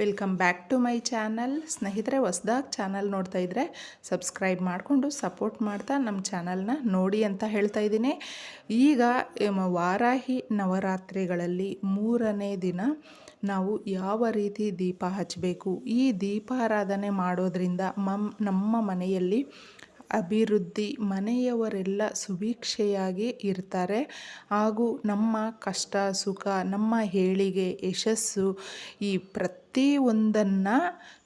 Welcome back to my channel ಸ್ನೇಹಿತರೆ, ಹೊಸ್ದಾಗಿ channel ನೋಡ್ತಾ ಇದ್ದರೆ ಸಬ್ಸ್ಕ್ರೈಬ್ ಮಾಡಿಕೊಂಡು ಸಪೋರ್ಟ್ ಮಾಡ್ತಾ ನಮ್ಮ ಚಾನಲ್ನ ನೋಡಿ ಅಂತ ಹೇಳ್ತಾ ಇದ್ದೀನಿ. ಈಗ ವಾರಾಹಿ ನವರಾತ್ರಿಗಳಲ್ಲಿ ಮೂರನೇ ದಿನ ನಾವು ಯಾವ ರೀತಿ ದೀಪ ಹಚ್ಚಬೇಕು ಈ ದೀಪಾರಾಧನೆ ಮಾಡೋದ್ರಿಂದ ಮಮ್, ನಮ್ಮ ಮನೆಯಲ್ಲಿ ಅಭಿವೃದ್ಧಿ, ಮನೆಯವರೆಲ್ಲ ಸುಭಿಕ್ಷೆಯಾಗಿ ಇರ್ತಾರೆ. ಹಾಗೂ ನಮ್ಮ ಕಷ್ಟ, ಸುಖ, ನಮ್ಮ ಹೇಳಿಗೆ ಯಶಸ್ಸು ಈ ಪ್ರತಿಯೊಂದನ್ನು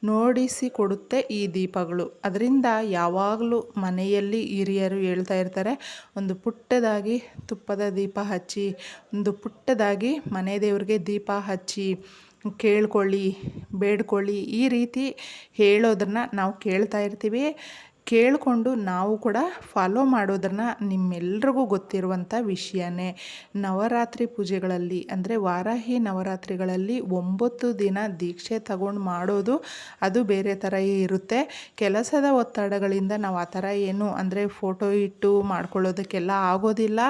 ನೋಡಿಸಿಕೊಡುತ್ತೆ ಈ ದೀಪಗಳು. ಅದರಿಂದ ಯಾವಾಗಲೂ ಮನೆಯಲ್ಲಿ ಹಿರಿಯರು ಹೇಳ್ತಾ ಇರ್ತಾರೆ, ಒಂದು ಪುಟ್ಟದಾಗಿ ತುಪ್ಪದ ದೀಪ ಹಚ್ಚಿ, ಒಂದು ಪುಟ್ಟದಾಗಿ ಮನೆ ದೇವ್ರಿಗೆ ದೀಪ ಹಚ್ಚಿ, ಕೇಳ್ಕೊಳ್ಳಿ, ಬೇಡ್ಕೊಳ್ಳಿ ಈ ರೀತಿ ಹೇಳೋದನ್ನು ನಾವು ಕೇಳ್ತಾ ಇರ್ತೀವಿ. ಕೇಳಿಕೊಂಡು ನಾವು ಕೂಡ ಫಾಲೋ ಮಾಡೋದನ್ನು ನಿಮ್ಮೆಲ್ರಿಗೂ ಗೊತ್ತಿರುವಂಥ ವಿಷಯನೇ. ನವರಾತ್ರಿ ಪೂಜೆಗಳಲ್ಲಿ ಅಂದರೆ ವಾರಾಹಿ ನವರಾತ್ರಿಗಳಲ್ಲಿ ಒಂಬತ್ತು ದಿನ ದೀಕ್ಷೆ ತಗೊಂಡು ಮಾಡೋದು ಅದು ಬೇರೆ ಥರ ಇರುತ್ತೆ. ಕೆಲಸದ ಒತ್ತಡಗಳಿಂದ ನಾವು ಆ ಥರ ಏನು ಅಂದರೆ ಫೋಟೋ ಇಟ್ಟು ಮಾಡ್ಕೊಳ್ಳೋದಕ್ಕೆಲ್ಲ ಆಗೋದಿಲ್ಲ.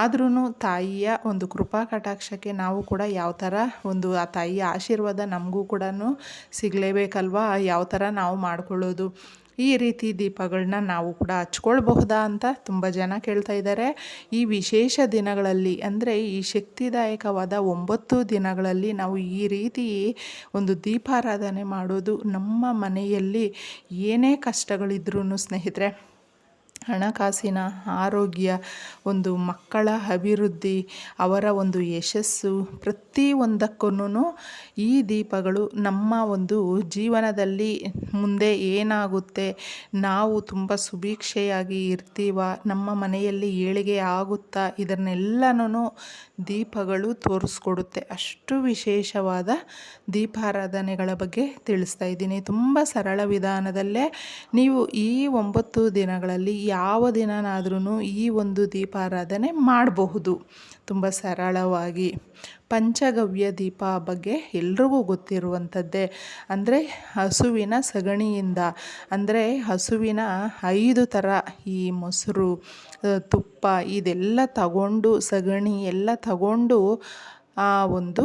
ಆದ್ರೂ ತಾಯಿಯ ಒಂದು ಕೃಪಾ ಕಟಾಕ್ಷಕ್ಕೆ ನಾವು ಕೂಡ ಯಾವ ಥರ ಒಂದು ಆ ತಾಯಿಯ ಆಶೀರ್ವಾದ ನಮಗೂ ಕೂಡ ಸಿಗಲೇಬೇಕಲ್ವಾ? ಯಾವ ಥರ ನಾವು ಮಾಡ್ಕೊಳ್ಳೋದು? ಈ ರೀತಿ ದೀಪಗಳನ್ನ ನಾವು ಕೂಡ ಹಚ್ಕೊಳ್ಬಹುದಾ ಅಂತ ತುಂಬ ಜನ ಕೇಳ್ತಾ ಇದ್ದಾರೆ. ಈ ವಿಶೇಷ ದಿನಗಳಲ್ಲಿ ಅಂದರೆ ಈ ಶಕ್ತಿದಾಯಕವಾದ ಒಂಬತ್ತು ದಿನಗಳಲ್ಲಿ ನಾವು ಈ ರೀತಿ ಒಂದು ದೀಪಾರಾಧನೆ ಮಾಡೋದು ನಮ್ಮ ಮನೆಯಲ್ಲಿ ಏನೇ ಕಷ್ಟಗಳಿದ್ರೂ ಸ್ನೇಹಿತರೆ ಹಣಕಾಸಿನ ಆರೋಗ್ಯ, ಒಂದು ಮಕ್ಕಳ ಅಭಿವೃದ್ಧಿ, ಅವರ ಒಂದು ಯಶಸ್ಸು ಪ್ರತಿಯೊಂದಕ್ಕೂ ಈ ದೀಪಗಳು ನಮ್ಮ ಒಂದು ಜೀವನದಲ್ಲಿ ಮುಂದೆ ಏನಾಗುತ್ತೆ, ನಾವು ತುಂಬ ಸುಭೀಕ್ಷೆಯಾಗಿ ಇರ್ತೀವ, ನಮ್ಮ ಮನೆಯಲ್ಲಿ ಏಳಿಗೆ ಆಗುತ್ತಾ ಇದನ್ನೆಲ್ಲನೂ ದೀಪಗಳು ತೋರಿಸ್ಕೊಡುತ್ತೆ. ಅಷ್ಟು ವಿಶೇಷವಾದ ದೀಪಾರಾಧನೆಗಳ ಬಗ್ಗೆ ತಿಳಿಸ್ತಾ ಇದ್ದೀನಿ. ತುಂಬ ಸರಳ ವಿಧಾನದಲ್ಲೇ ನೀವು ಈ ಒಂಬತ್ತು ದಿನಗಳಲ್ಲಿ ಯಾವ ದಿನನಾದ್ರೂ ಈ ಒಂದು ದೀಪಾರಾಧನೆ ಮಾಡಬಹುದು. ತುಂಬ ಸರಳವಾಗಿ ಪಂಚಗವ್ಯ ದೀಪ ಬಗ್ಗೆ ಎಲ್ರಿಗೂ ಗೊತ್ತಿರುವಂಥದ್ದೇ. ಅಂದರೆ ಹಸುವಿನ ಸಗಣಿಯಿಂದ, ಅಂದರೆ ಹಸುವಿನ ಐದು ಥರ ಈ ಮೊಸರು ತುಪ್ಪ ಇದೆಲ್ಲ ತಗೊಂಡು, ಸಗಣಿ ಎಲ್ಲ ತಗೊಂಡು ಆ ಒಂದು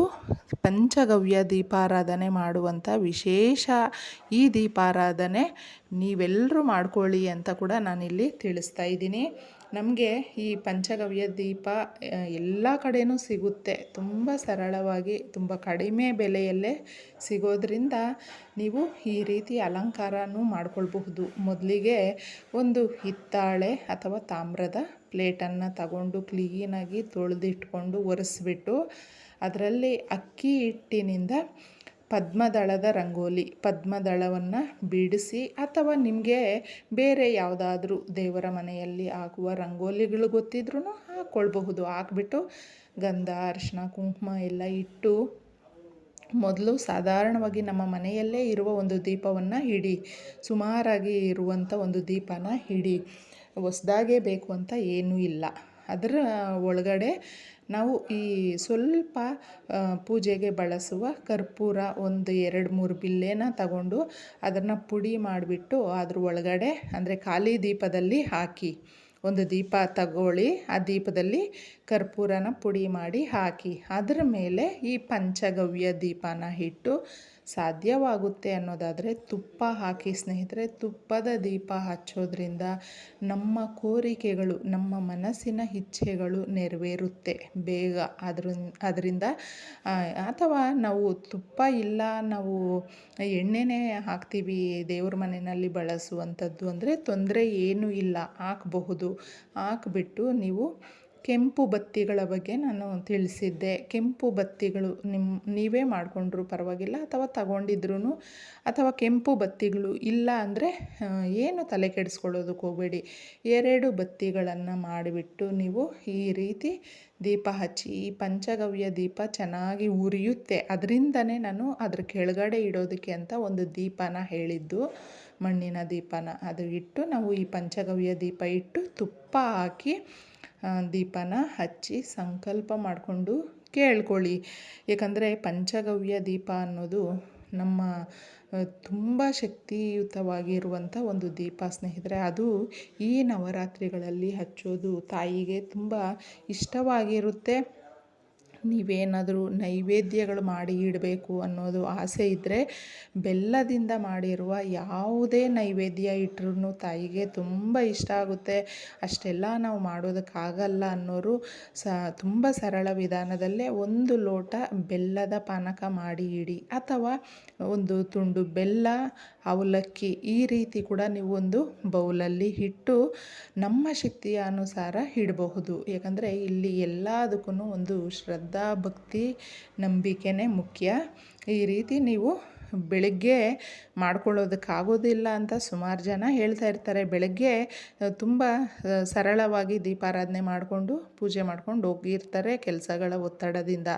ಪಂಚಗವ್ಯ ದೀಪಾರಾಧನೆ ಮಾಡುವಂಥ ವಿಶೇಷ ಈ ದೀಪಾರಾಧನೆ ನೀವೆಲ್ಲರೂ ಮಾಡ್ಕೊಳ್ಳಿ ಅಂತ ಕೂಡ ನಾನಿಲ್ಲಿ ತಿಳಿಸ್ತಾ ಇದ್ದೀನಿ. ನಮಗೆ ಈ ಪಂಚಗವ್ಯ ದೀಪ ಎಲ್ಲ ಕಡೆಯೂ ಸಿಗುತ್ತೆ. ತುಂಬ ಸರಳವಾಗಿ, ತುಂಬ ಕಡಿಮೆ ಬೆಲೆಯಲ್ಲೇ ಸಿಗೋದ್ರಿಂದ ನೀವು ಈ ರೀತಿ ಅಲಂಕಾರನೂ ಮಾಡ್ಕೊಳ್ಬಹುದು. ಮೊದಲಿಗೆ ಒಂದು ಹಿತ್ತಾಳೆ ಅಥವಾ ತಾಮ್ರದ ಪ್ಲೇಟನ್ನು ತಗೊಂಡು ಕ್ಲೀನಾಗಿ ತೊಳೆದಿಟ್ಕೊಂಡು ಒರೆಸ್ಬಿಟ್ಟು, ಅದರಲ್ಲಿ ಅಕ್ಕಿ ಹಿಟ್ಟಿನಿಂದ ಪದ್ಮದಳದ ರಂಗೋಲಿ, ಪದ್ಮದಳವನ್ನು ಬಿಡಿಸಿ ಅಥವಾ ನಿಮಗೆ ಬೇರೆ ಯಾವುದಾದ್ರೂ ದೇವರ ಮನೆಯಲ್ಲಿ ಹಾಕುವ ರಂಗೋಲಿಗಳು ಗೊತ್ತಿದ್ರೂ ಹಾಕ್ಕೊಳ್ಬಹುದು ಹಾಕ್ಬಿಟ್ಟು ಗಂಧ ಅರಿಶಿನ ಕುಂಕುಮ ಎಲ್ಲ ಇಟ್ಟು ಮೊದಲು ಸಾಧಾರಣವಾಗಿ ನಮ್ಮ ಮನೆಯಲ್ಲೇ ಇರುವ ಒಂದು ದೀಪವನ್ನು ಹಿಡಿ, ಸುಮಾರಾಗಿ ಇರುವಂಥ ಒಂದು ದೀಪನ ಹಿಡಿ, ಹೊಸ್ದಾಗೇ ಬೇಕು ಅಂತ ಏನೂ ಇಲ್ಲ. ಅದರ ಒಳಗಡೆ ನಾವು ಈ ಸ್ವಲ್ಪ ಪೂಜೆಗೆ ಬಳಸುವ ಕರ್ಪೂರ ಒಂದು ಎರಡು ಮೂರು ಬಿಲ್ಲೆನ ತಗೊಂಡು ಅದನ್ನು ಪುಡಿ ಮಾಡಿಬಿಟ್ಟು ಅದ್ರ ಒಳಗಡೆ ಅಂದರೆ ಖಾಲಿ ದೀಪದಲ್ಲಿ ಹಾಕಿ, ಒಂದು ದೀಪ ತಗೊಳ್ಳಿ, ಆ ದೀಪದಲ್ಲಿ ಕರ್ಪೂರನ ಪುಡಿ ಮಾಡಿ ಹಾಕಿ, ಅದರ ಮೇಲೆ ಈ ಪಂಚಗವ್ಯ ದೀಪನ ಇಟ್ಟು ಸಾಧ್ಯವಾಗುತ್ತೆ ಅನ್ನೋದಾದರೆ ತುಪ್ಪ ಹಾಕಿ ಸ್ನೇಹಿತರೆ, ತುಪ್ಪದ ದೀಪ ಹಚ್ಚೋದ್ರಿಂದ ನಮ್ಮ ಕೋರಿಕೆಗಳು, ನಮ್ಮ ಮನಸ್ಸಿನ ಇಚ್ಛೆಗಳು ನೆರವೇರುತ್ತೆ ಬೇಗ. ಅದ್ರ ಅದರಿಂದ ಅಥವಾ ನಾವು ತುಪ್ಪ ಇಲ್ಲ, ನಾವು ಎಣ್ಣೆನೇ ಹಾಕ್ತೀವಿ, ದೇವ್ರ ಮನೆಯಲ್ಲಿ ಬಳಸುವಂಥದ್ದು ಅಂದರೆ ತೊಂದರೆ ಏನೂ ಇಲ್ಲ, ಹಾಕಬಹುದು. ಹಾಕ್ಬಿಟ್ಟು ನೀವು ಕೆಂಪು ಬತ್ತಿಗಳ ಬಗ್ಗೆ ನಾನು ತಿಳಿಸಿದ್ದೆ. ಕೆಂಪು ಬತ್ತಿಗಳು ನಿಮ್ಮ ನೀವೇ ಮಾಡಿಕೊಂಡ್ರು ಪರವಾಗಿಲ್ಲ ಅಥವಾ ತಗೊಂಡಿದ್ರೂ ಅಥವಾ ಕೆಂಪು ಬತ್ತಿಗಳು ಇಲ್ಲ ಅಂದರೆ ಏನು ತಲೆ ಕೆಡಿಸ್ಕೊಳ್ಳೋದಕ್ಕೆ ಹೋಗಬೇಡಿ. ಎರಡು ಬತ್ತಿಗಳನ್ನು ಮಾಡಿಬಿಟ್ಟು ನೀವು ಈ ರೀತಿ ದೀಪ ಹಚ್ಚಿ, ಈ ಪಂಚಗವ್ಯ ದೀಪ ಚೆನ್ನಾಗಿ ಉರಿಯುತ್ತೆ. ಅದರಿಂದನೇ ನಾನು ಅದ್ರ ಕೆಳಗಡೆ ಇಡೋದಕ್ಕೆ ಅಂತ ಒಂದು ದೀಪನ ಹೇಳಿದ್ದು. ಮಣ್ಣಿನ ದೀಪನ ಅದು ಇಟ್ಟು ನಾವು ಈ ಪಂಚಗವ್ಯ ದೀಪ ಇಟ್ಟು ತುಪ್ಪ ಹಾಕಿ ದೀಪನ ಹಚ್ಚಿ ಸಂಕಲ್ಪ ಮಾಡಿಕೊಂಡು ಕೇಳ್ಕೊಳ್ಳಿ. ಏಕೆಂದರೆ ಪಂಚಗವ್ಯ ದೀಪ ಅನ್ನೋದು ನಮ್ಮ ತುಂಬ ಶಕ್ತಿಯುತವಾಗಿರುವಂಥ ಒಂದು ದೀಪ ಸ್ನೇಹಿತರೆ. ಅದು ಈ ನವರಾತ್ರಿಗಳಲ್ಲಿ ಹಚ್ಚೋದು ತಾಯಿಗೆ ತುಂಬ ಇಷ್ಟವಾಗಿರುತ್ತೆ. ನೀವೇನಾದರೂ ನೈವೇದ್ಯಗಳು ಮಾಡಿ ಇಡಬೇಕು ಅನ್ನೋದು ಆಸೆ ಇದ್ದರೆ ಬೆಲ್ಲದಿಂದ ಮಾಡಿರುವ ಯಾವುದೇ ನೈವೇದ್ಯ ಇಟ್ಟರೂ ತಾಯಿಗೆ ತುಂಬ ಇಷ್ಟ ಆಗುತ್ತೆ. ಅಷ್ಟೆಲ್ಲ ನಾವು ಮಾಡೋದಕ್ಕಾಗಲ್ಲ ಅನ್ನೋರು ಸ, ತುಂಬ ಸರಳ ವಿಧಾನದಲ್ಲೇ ಒಂದು ಲೋಟ ಬೆಲ್ಲದ ಪಾನಕ ಮಾಡಿ ಇಡಿ. ಅಥವಾ ಒಂದು ತುಂಡು ಬೆಲ್ಲ, ಅವಲಕ್ಕಿ ಈ ರೀತಿ ಕೂಡ ನೀವು ಒಂದು ಬೌಲಲ್ಲಿ ಇಟ್ಟು ನಮ್ಮ ಶಕ್ತಿಯ ಅನುಸಾರ ಇಡಬಹುದು. ಯಾಕಂದರೆ ಇಲ್ಲಿ ಎಲ್ಲದಕ್ಕೂ ಒಂದು ಶ್ರದ್ಧಾ ಭಕ್ತಿ ನಂಬಿಕೆನೇ ಮುಖ್ಯ. ಈ ರೀತಿ ನೀವು ಬೆಳಗ್ಗೆ ಮಾಡ್ಕೊಳ್ಳೋದಕ್ಕಾಗೋದಿಲ್ಲ ಅಂತ ಸುಮಾರು ಜನ ಹೇಳ್ತಾ ಇರ್ತಾರೆ. ಬೆಳಗ್ಗೆ ತುಂಬ ಸರಳವಾಗಿ ದೀಪಾರಾಧನೆ ಮಾಡಿಕೊಂಡು ಪೂಜೆ ಮಾಡ್ಕೊಂಡು ಹೋಗಿರ್ತಾರೆ ಕೆಲಸಗಳ ಒತ್ತಡದಿಂದ.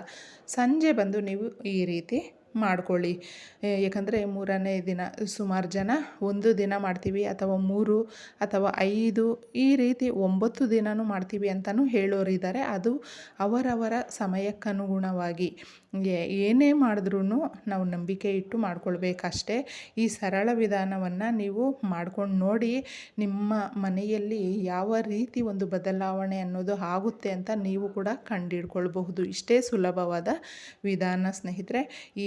ಸಂಜೆ ಬಂದು ನೀವು ಈ ರೀತಿ ಮಾಡ್ಕೊಳ್ಳಿ. ಏಕೆಂದರೆ ಮೂರನೇ ದಿನ, ಸುಮಾರು ಜನ ಒಂದು ದಿನ ಮಾಡ್ತೀವಿ ಅಥವಾ ಮೂರು ಅಥವಾ ಐದು, ಈ ರೀತಿ ಒಂಬತ್ತು ದಿನವೂ ಮಾಡ್ತೀವಿ ಅಂತಲೂ ಹೇಳೋರಿದ್ದಾರೆ ಅದು ಅವರವರ ಸಮಯಕ್ಕನುಗುಣವಾಗಿ. ಏನೇ ಮಾಡಿದ್ರೂ ನಾವು ನಂಬಿಕೆ ಇಟ್ಟು ಮಾಡ್ಕೊಳ್ಬೇಕಷ್ಟೇ. ಈ ಸರಳ ವಿಧಾನವನ್ನು ನೀವು ಮಾಡ್ಕೊಂಡು ನೋಡಿ ನಿಮ್ಮ ಮನೆಯಲ್ಲಿ ಯಾವ ರೀತಿ ಒಂದು ಬದಲಾವಣೆ ಅನ್ನೋದು ಆಗುತ್ತೆ ಅಂತ ನೀವು ಕೂಡ ಕಂಡಿಡ್ಕೊಳ್ಬಹುದು. ಇಷ್ಟೇ ಸುಲಭವಾದ ವಿಧಾನ ಸ್ನೇಹಿತರೆ, ಈ